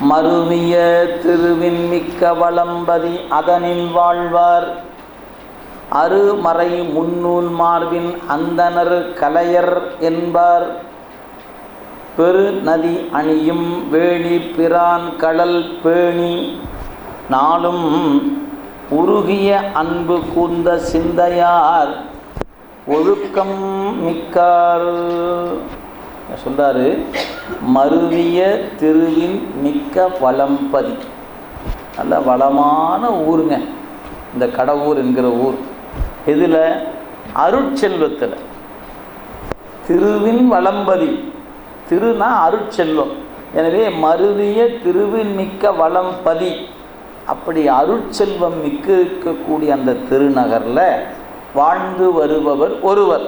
மருவிய திருவின் மிக்க வளம்பதி அதனில் வாழ்வார். அருமறை முன்னூல் மார்பின் அந்தனர் கலையர் என்பார். பெருநதி அணியும் வேணி பிரான் கடல் பேணி நாளும் உருகிய அன்பு கூர்ந்த சிந்தையார். ஒழுக்கம் மிக்கார். சொல்றாரு மருவிய திருவின் மிக்க வளம்பதி. நல்ல வளமான ஊருங்க. இந்த கடவுர் என்கிற ஊர். இதில் அருட்செல்வத்தில். திருவின் வளம்பதி. திருனா அருட்செல்வம். எனவே மருவிய திருவின் மிக்க வளம்பதி. அப்படி அருட்செல்வம் மிக்க இருக்கக்கூடிய அந்த திருநகரில் வாழ்ந்து வருபவர் ஒருவர்.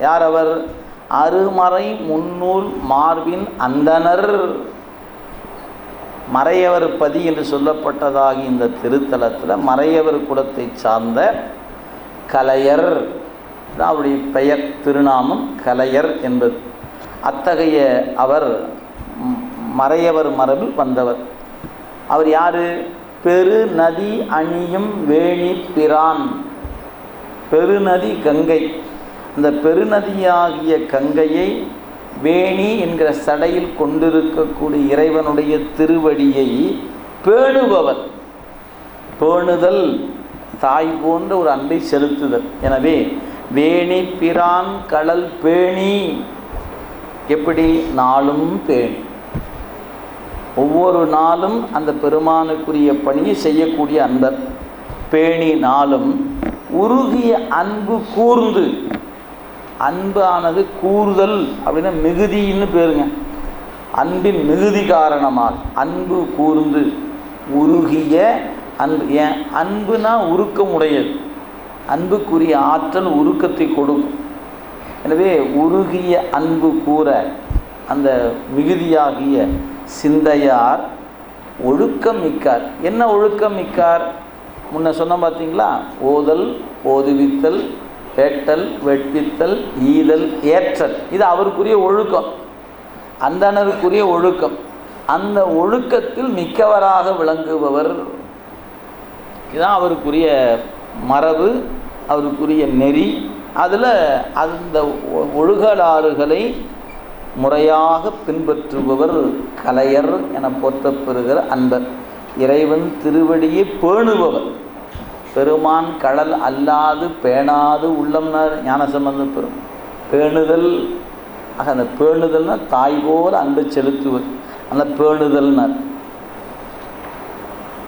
யார் அவர்? அருமறை முன்னூல் மார்பின் அந்தனர். மறையவர் பதி என்று சொல்லப்பட்டதாகி இந்த திருத்தலத்தில் மறையவர் குலத்தை சார்ந்த கலையர். அவருடைய பெயர் திருநாமம் கலையர் என்பது. அத்தகைய அவர் மறையவர் மரபில் வந்தவர். அவர் யார்? பெருநதி அணியும் வேணி பிரான். பெருநதி கங்கை. இந்த பெருநதியாகிய கங்கையை வேணி என்கிற சடையில் கொண்டிருக்கக்கூடிய இறைவனுடைய திருவடியை பேணுபவர். பேணுதல் தாய் போன்ற ஒரு அன்பை செலுத்துதல். எனவே வேணி பிரான் கடல் பேணி. எப்படி? நாளும் பேணி. ஒவ்வொரு நாளும் அந்த பெருமானுக்குரிய பணியை செய்யக்கூடிய அன்பர். பேணி நாளும் உருகிய அன்பு கூர்ந்து அன்பானது கூறுதல் அப்படின்னா மிகுதின்னு பேருங்க. அன்பின் மிகுதி காரணமாக அன்பு கூர்ந்து உருகிய அன்பு. ஏன்? அன்புனா உருக்கம் உடையது அன்புக்குரிய ஆற்றல் உருக்கத்தை கொடுக்கும். எனவே உருகிய அன்பு கூற அந்த மிகுதியாகிய சிந்தையார் ஒழுக்கம் மிக்கார். என்ன ஒழுக்கம் மிக்கார்? முன்ன சொன்ன பார்த்தீங்களா? ஓதல் ஓதுவித்தல் வேட்டல் வெட்பித்தல் ஈதல் ஏற்றல். இது அவருக்குரிய ஒழுக்கம். அந்தனருக்குரிய ஒழுக்கம். அந்த ஒழுக்கத்தில் மிக்கவராக விளங்குபவர். இதுதான் அவருக்குரிய மரபு அவருக்குரிய நெறி. அதில் அந்த ஒ- ஒழுகலாறுகளை முறையாக பின்பற்றுபவர் கலையர் என போற்றப்பெறுகிற அன்பர். இறைவன் திருவடியை பேணுபவர். பெருமான் கடல் அல்லாது பேணாது உள்ளம்னார் ஞானசம்பந்த பெரும் பேணுதல் ஆக அந்த பேணுதல்னால் தாய் போல் அன்பு செலுத்துவது. அந்த பேணுதல்னார்.